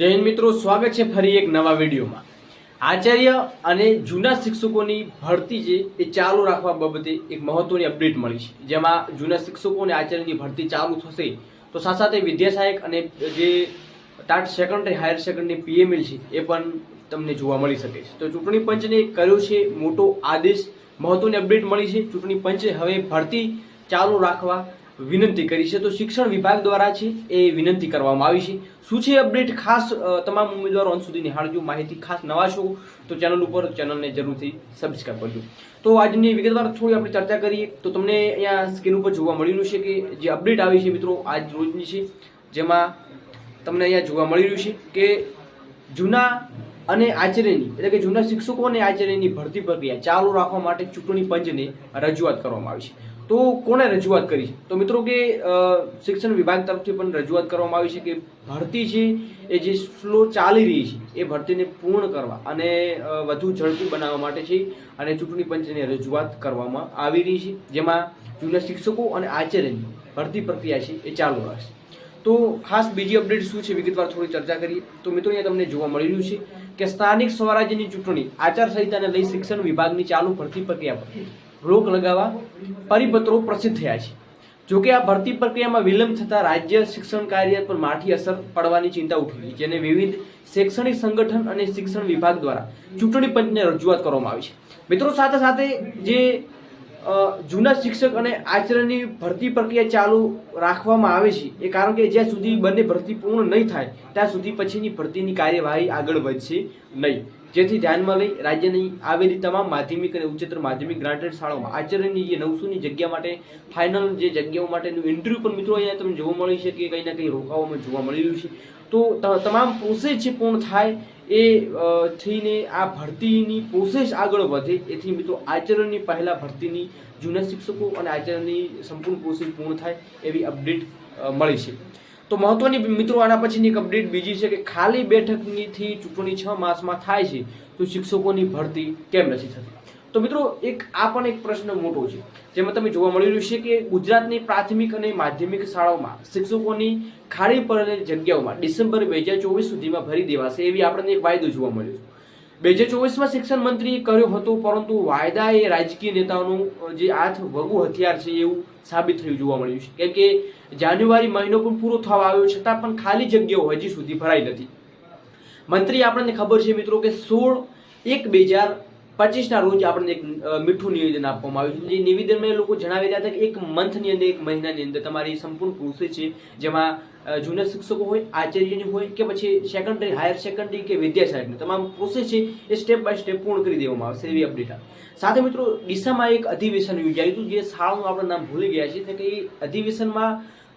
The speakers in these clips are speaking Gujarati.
હિન્દ મિત્રો, સ્વાગત છે ફરી એક નવા વિડીયોમાં. આચાર્ય અને જૂના શિક્ષકોની ભરતી છે એ ચાલુ રાખવા બાબતે એક મહત્વની અપડેટ મળી છે. જેમાં જૂના શિક્ષકો અને આચાર્યની ભરતી ચાલુ થશે તો સાથે સાથે વિદ્યા સહાયક અને જે TAT secondary higher secondary PML છે એ પણ તમને જોવા મળી શકે છે. તો ચૂંટણી પંચને કર્યો છે મોટો આદેશ. મહત્વની અપડેટ મળી છે. ચૂંટણી પંચે હવે ભરતી ચાલુ રાખવા વિનંતી કરી છે. તો શિક્ષણ વિભાગ દ્વારા છે એ વિનંતી કરવામાં આવી છે. શું છે અપડેટ? ખાસ તમામ ઉમેદવારો અંત સુધી નિહાળજો. માહિતી ખાસ નવા છો તો ચેનલ ઉપર ચેનલને જરૂરથી સબસ્ક્રાઇબ કરજો. તો આજની વિગતવાર થોડી આપણે ચર્ચા કરીએ. તો તમને અહીંયા સ્ક્રીન ઉપર જોવા મળી રહ્યું છે કે જે અપડેટ આવી છે મિત્રો આજ રોજની છે, જેમાં તમને અહીંયા જોવા મળી રહ્યું છે કે જૂના અને આચાર્યની એટલે કે જૂના શિક્ષકો અને આચાર્યની ભરતી પ્રક્રિયા ચાલુ રાખવા માટે ચૂંટણી પંચને રજૂઆત કરવામાં આવી છે. તો કોણે રજૂઆત કરી? છે તો મિત્રો કે શિક્ષણ વિભાગ તરફથી પણ રજૂઆત કરવામાં આવી છે કે ભરતી છે એ જે ફ્લો ચાલી રહી છે, એ ભરતીને પૂર્ણ કરવા અને વધુ ઝડપી બનાવવા માટે છે અને ચૂંટણી પંચને રજૂઆત કરવામાં આવી રહી છે, જેમાં જૂના શિક્ષકો અને આચાર્યની ભરતી પ્રક્રિયા છે એ ચાલુ રહેશે તો ખાસ બીજી અપડેટ શું છે? વિગતવાર થોડી ચર્ચા કરીએ. તો મિત્રો, અહીંયા તમને જોવા મળી રહ્યું છે કે સ્થાનિક સ્વરાજ્યની ચૂંટણી આચારસંહિતાને લઈ શિક્ષણ વિભાગની ચાલુ ભરતી પ્રક્રિયા પર રોક લગાવવા પરિપત્રો પ્રસિદ્ધ થયા છે. જોકે આ ભરતી પ્રક્રિયામાં વિલંબ થતાં રાજ્ય શિક્ષણ કાર્ય પર માઠી અસર પડવાની ચિંતા ઉઠી જેને વિવિધ શૈક્ષણિક સંગઠન અને શિક્ષણ વિભાગ દ્વારા ચૂંટણી પંચને રજૂઆત કરવામાં આવી છે. મિત્રો, સાથે સાથે જે જૂના શિક્ષક અને આચાર્યની ભરતી પ્રક્રિયા ચાલુ રાખવામાં આવે છે. એ કારણ કે જ્યાં સુધી બંને ભરતી પૂર્ણ નહીં થાય, ત્યાં સુધી પછીની ભરતીની કાર્યવાહી આગળ વધશે નહીં. જેથી ધ્યાનમાં લઈ રાજ્યની આવેલી તમામ માધ્યમિક અને ઉચ્ચતર માધ્યમિક ગ્રાન્ટેડ શાળાઓમાં આચાર્યની જે નવસોની જગ્યા માટે ફાઇનલ જે જગ્યાઓ માટેનું ઇન્ટરવ્યુ પણ મિત્રો અહીંયા તમને જોવા મળી છે કે કંઈ ના કંઈ રોકાવામાં જોવા મળી રહ્યું છે. તો તમામ પ્રોસેસ જે પૂર્ણ થાય એ થઈને આ ભરતીની પ્રોસેસ આગળ વધે. એથી મિત્રો આચરણની પહેલાં ભરતીની જૂના શિક્ષકો અને આચરણની સંપૂર્ણ પ્રોસેસ પૂર્ણ થાય એવી અપડેટ મળી છે. તો મહત્વની મિત્રો આના પછીની એક અપડેટ બીજી છે કે ખાલી બેઠકનીથી ચૂંટણી છ માસમાં થાય છે તો શિક્ષકોની ભરતી કેમ નથી થતી? તો મિત્રો, એક આ પણ એક પ્રશ્ન મોટો છે, જેમાં તમે જોવા મળી રહ્યું છે કે ગુજરાતની પ્રાથમિક અને માધ્યમિક શાળાઓમાં શિક્ષકોની ખાલી પડેલી જગ્યાઓમાં ડિસેમ્બર બે હજાર ચોવીસ સુધીમાં ભરી દેવાશે એવી આપણને એક વાયદો જોવા મળ્યો છે. બે હજાર ચોવીસમાં શિક્ષણ મંત્રીએ કર્યો હતો, પરંતુ વાયદા એ રાજકીય નેતાઓનું જે હાથ વગુ હથિયાર છે એવું સાબિત થયું જોવા મળ્યું છે. કેમ કે જાન્યુઆરી મહિનો પણ પૂરો થવા આવ્યો, છતાં પણ ખાલી જગ્યાઓ હજી સુધી ભરાઈ નથી. મંત્રી આપણને ખબર છે મિત્રો કે સોળ એક બે હજાર પચીસના રોજ આપણને એક મીઠું નિવેદન આપવામાં આવ્યું છે. જે નિવેદનમાં એ લોકો જણાવી રહ્યા હતા કે એક મંથની અંદર, એક મહિનાની અંદર તમારી સંપૂર્ણ પ્રોસેસ છે, જેમાં જુનિયર જૂના શિક્ષકો હોય, આચાર્યની હોય કે પછી સેકન્ડરી હાયર સેકન્ડરી કે વિદ્યા સહાયકની તમામ પ્રોસેસ છે, એ સ્ટેપ બાય સ્ટેપ પૂર્ણ કરી દેવામાં આવશે એવી અપડેટ સાથે મિત્રો, ડીસામાં એક અધિવેશન યોજાયું હતું, જે શાળાનું આપણે નામ ભૂલી ગયા એટલે કે એ અધિવેશનમાં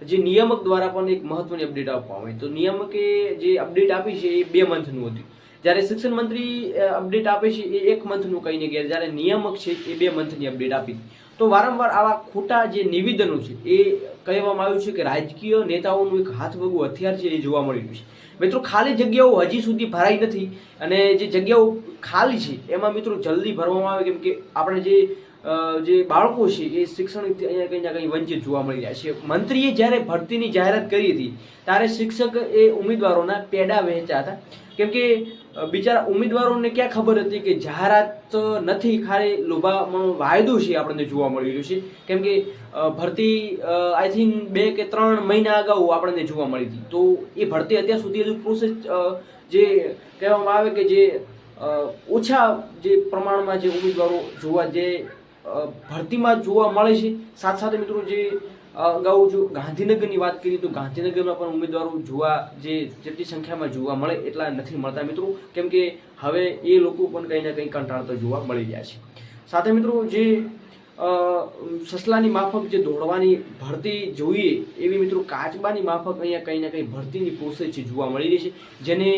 જે નિયામક દ્વારા પણ એક મહત્વની અપડેટ આપવામાં આવી. તો નિયામકે જે અપડેટ આપી છે એ બે મંથનું હતું. જ્યારે શિક્ષણ મંત્રી અપડેટ આપે છે એ એક મંથનું કહીને ગયા જ્યારે નિયામક છે એ બે મંથની અપડેટ આપી. તો વારંવાર આવા ખોટા જે નિવેદનો છે એ કહેવામાં આવ્યું છે કે રાજકીય નેતાઓનું એક હાથ વગું હથિયાર છે એ જોવા મળી રહ્યું છે. મિત્રો, ખાલી જગ્યાઓ હજી સુધી ભરાઈ નથી અને જે જગ્યાઓ ખાલી છે, એમાં મિત્રો જલ્દી ભરવામાં આવે. કેમ કે આપણે જે જે બાળકો છે, એ શિક્ષણથી અહીંયા કંઈ ના કંઈ વંચિત જોવા મળી રહ્યા છે. મંત્રીએ જ્યારે ભરતીની જાહેરાત કરી હતી, ત્યારે શિક્ષક એ ઉમેદવારોના પેડા વહેંચ્યા હતા. કેમ કે બિચારા ઉમેદવારોને ક્યાં ખબર હતી કે જાહેરાત નથી, ખાલી લોભાવાનો વાયદો છે આપણને જોવા મળી રહ્યો છે. કેમ કે ભરતી આઈ થિંક બે કે ત્રણ મહિના અગાઉ આપણને જોવા મળી હતી. તો એ ભરતી અત્યાર સુધી હજુ પ્રોસેસ જે કહેવામાં આવે કે જે ઓછા જે પ્રમાણમાં જે ઉમેદવારો જોવા જે ભરતીમાં જોવા મળે છે. સાથે સાથે મિત્રો જે અગાઉ જો ગાંધીનગરની વાત કરીએ તો ગાંધીનગરમાં પણ ઉમેદવારો જોવા જે, જેટલી સંખ્યામાં જોવા મળે એટલા નથી મળતા મિત્રો. કેમ કે હવે એ લોકો પણ કંઈ ના કંઈ કંટાળતા જોવા મળી રહ્યા છે. સાથે મિત્રો જે સસલાની માફક જે દોડવાની ભરતી જોઈએ એવી મિત્રો કાચબાની માફક અહીંયા કંઈ ના કંઈ ભરતીની પ્રોસેસ છે જોવા મળી રહી છે. જેને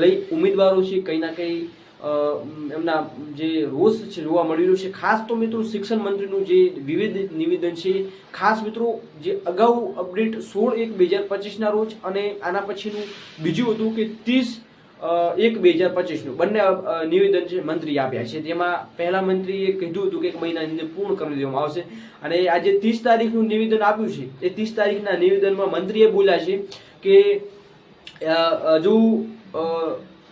લઈ ઉમેદવારો છે કંઈ ના કંઈ એમના જે રોષ છે, જોવા મળી રહ્યો છે. ખાસ તો મિત્રો શિક્ષણ મંત્રીનું જે વિવિધ નિવેદન છે, ખાસ મિત્રો જે અગાઉ અપડેટ સોળ એક બે હજાર પચીસના રોજ અને આના પછીનું બીજું હતું કે ત્રીસ એક બે હજાર પચીસનું. બંને નિવેદન છે મંત્રી આપ્યા છે. તેમાં પહેલા મંત્રીએ કીધું હતું કે એક મહિનાની અંદર પૂર્ણ કરી દેવામાં આવશે. અને આજે ત્રીસ તારીખનું નિવેદન આપ્યું છે. એ ત્રીસ તારીખના નિવેદનમાં મંત્રીએ બોલ્યા છે કે હજુ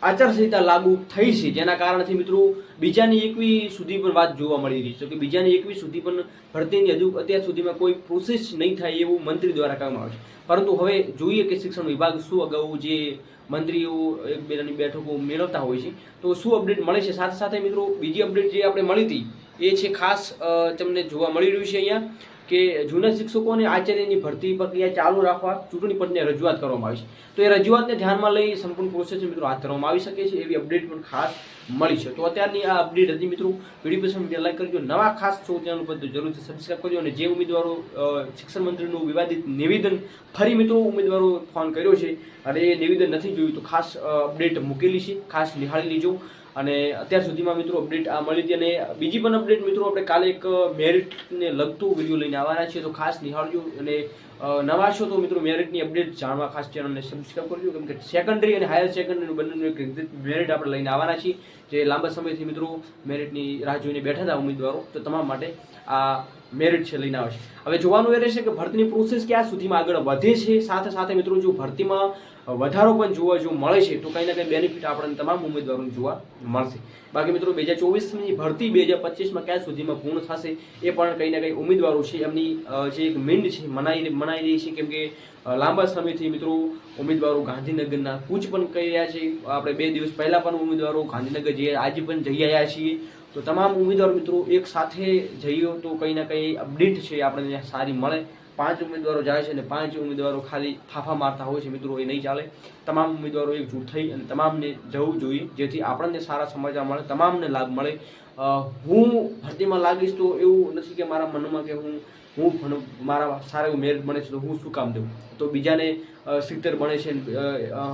આચારસંહિતા લાગુ થઈ છે. જેના કારણથી મિત્રો બીજાની એકવી સુધી પણ વાત જોવા મળી રહી છે કે બીજાની એકવી સુધી પણ ભરતીની હજુ અત્યાર સુધીમાં કોઈ પ્રોસેસ નહીં થાય એવું મંત્રી દ્વારા કહેવામાં આવે છે. પરંતુ હવે જોઈએ કે શિક્ષણ વિભાગ શું અગાઉ જે મંત્રીઓ એકબીજાની બેઠકો મેળવતા હોય છે. તો શું અપડેટ મળે છે? સાથે સાથે મિત્રો બીજી અપડેટ જે આપણે મળી હતી એ છે ખાસ તમને જોવા મળી રહ્યું છે અહીંયા કે જૂના શિક્ષકો અને આચાર્યની ભરતી પ્રક્રિયા ચાલુ રાખવા ચૂંટણી પંચને રજૂઆત કરવામાં આવી છે. તો એ રજૂઆતને ધ્યાનમાં લઈ સંપૂર્ણ પ્રોસેસ મિત્રો હાથ ધરવામાં આવી શકે છે. એવી અપડેટ પણ ખાસ મળી છે. તો અત્યારની આ અપડેટ હતી મિત્રો. વીડિયો પસંદ વીડિયો લાઈક કરજો. નવા ખાસ છો ચેનલ પર જરૂરથી સબસ્ક્રાઈબ કરજો અને જે ઉમેદવારો શિક્ષણ મંત્રીનું વિવાદિત નિવેદન ફરી મિત્રો ઉમેદવારો ફોન કર્યો છે અને એ નિવેદન નથી જોયું તો ખાસ અપડેટ મૂકેલી છે. ખાસ નિહાળી લેજો. અને અત્યાર સુધીમાં મિત્રો અપડેટ આ મળી હતી અને બીજી પણ અપડેટ મિત્રો આપણે કાલે એક મેરિટને લગતું વીડિયો લઈને આવવાના છીએ. તો ખાસ નિહાળજો અને નવા છો તો મિત્રો મેરિટની અપડેટ જાણવા ખાસ ચેનલને સબસ્ક્રાઈબ કરજો. કેમ કે સેકન્ડરી અને હાયર સેકન્ડરી બંનેનું એક મેરિટ આપણે લઈને આવવાના છીએ. જે લાંબા સમયથી મિત્રો મેરિટની રાહ જોઈને બેઠા હતા ઉમેદવારો તો તમામ માટે આ મેરિટ છે લઈને આવે છે. હવે જોવાનું એ રહેશે કે ભરતીની પ્રોસેસ ક્યાં સુધીમાં આગળ વધે છે? સાથે સાથે મિત્રો, જો ભરતીમાં વધારો પણ જોવા જો મળે છે, તો કંઈ ને કંઈ બેનિફિટ આપણને તમામ ઉમેદવારોને જોવા મળશે. બાકી મિત્રો, બે હજાર ચોવીસની ભરતી બે હજાર પચીસમાં ક્યાં સુધીમાં પૂર્ણ થશે એ પણ કંઈ ને કંઈ ઉમેદવારો છે, એમની જે એક મીંડ છે, મનાઈ મનાઈ રહી છે, કેમ કે લાંબા સમયથી મિત્રો ઉમેદવારો ગાંધીનગરના કૂચ પણ કરી રહ્યા છે. આપણે બે દિવસ પહેલાં પણ ઉમેદવારો ગાંધીનગર જઈએ આજે પણ જઈ આવ્યા છીએ. તો તમામ ઉમેદવાર મિત્રો એક સાથે જઈએ તો કંઈ ના કંઈ અપડેટ છે, આપણને સારી મળે. પાંચ ઉમેદવારો જાય છે અને પાંચ ઉમેદવારો ખાલી ફાફા મારતા હોય છે મિત્રો, એ નહીં ચાલે. તમામ ઉમેદવારો એકજૂટ થઈ અને તમામને જવું જોઈએ, જેથી આપણને સારા સમાચાર મળે, તમામને લાભ મળે. હું ભરતીમાં લાગીશ તો એવું નથી કે મારા મનમાં કે હું હું મારા સારા એવું મેરિટ બને છે તો હું શું કામ દઉં? તો બીજાને સિત્તેર બને છે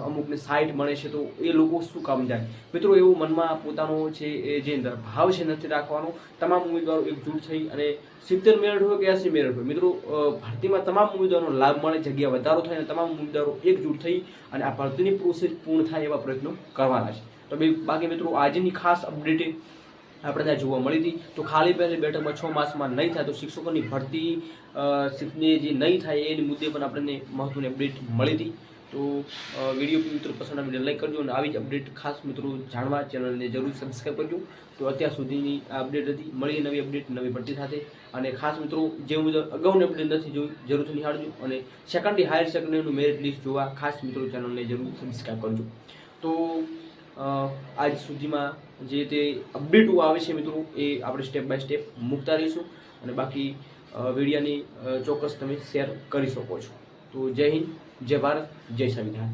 અમુકને સાઠ બને છે તો એ લોકો શું કામ જાય? મિત્રો, એવું મનમાં પોતાનો છે એ જે અંદર ભાવ છે નથી રાખવાનો, તમામ ઉમેદવારો એકજૂટ થઈ અને સિત્તેર મેરિટ હોય કે એસી મેરિટ હોય, મિત્રો ભરતીમાં તમામ ઉમેદવારોનો લાભ મળે, જગ્યા વધારો થાય અને તમામ ઉમેદવારો એકજૂટ થઈ અને આ ભરતીની પ્રોસેસ પૂર્ણ થાય એવા પ્રયત્નો કરવાના છે. તો બાકી મિત્રો, આજની ખાસ અપડેટ આપણે ત્યાં જોવા મળી હતી. તો ખાલી પહેલી બેઠકમાં છ માસમાં નહીં થાય તો શિક્ષકોની ભરતી અ, જે નહીં થાય એની મુદ્દે પણ આપણને મહત્વની અપડેટ મળી હતી. તો વીડિયો મિત્રો પસંદ વીડિયો લાઈક કરજો અને આવી જ અપડેટ ખાસ મિત્રો જાણવા ચેનલને જરૂર સબસ્ક્રાઈબ કરજો. તો અત્યાર સુધીની અપડેટ હતી. મળી નવી અપડેટ નવી ભરતી સાથે. અને ખાસ મિત્રો જે ઉમેદવાર અગાઉની અપડેટ નથી જોઈ જરૂરથી નિહાળજો અને સેકન્ડરી હાયર સેકન્ડરીનું મેરિટ લિસ્ટ જોવા ખાસ મિત્રો ચેનલને જરૂર સબસ્ક્રાઈબ કરજો. તો આજ સુધીમાં જે તે અપડેટો આવે છે મિત્રો, એ આપણે સ્ટેપ બાય સ્ટેપ મૂકતા રહીશું. અને બાકી વિડીયાની ચોક્કસ તમે શેર કરી શકો છો. તો જય હિન્દ, જય ભારત, જય સંવિધાન.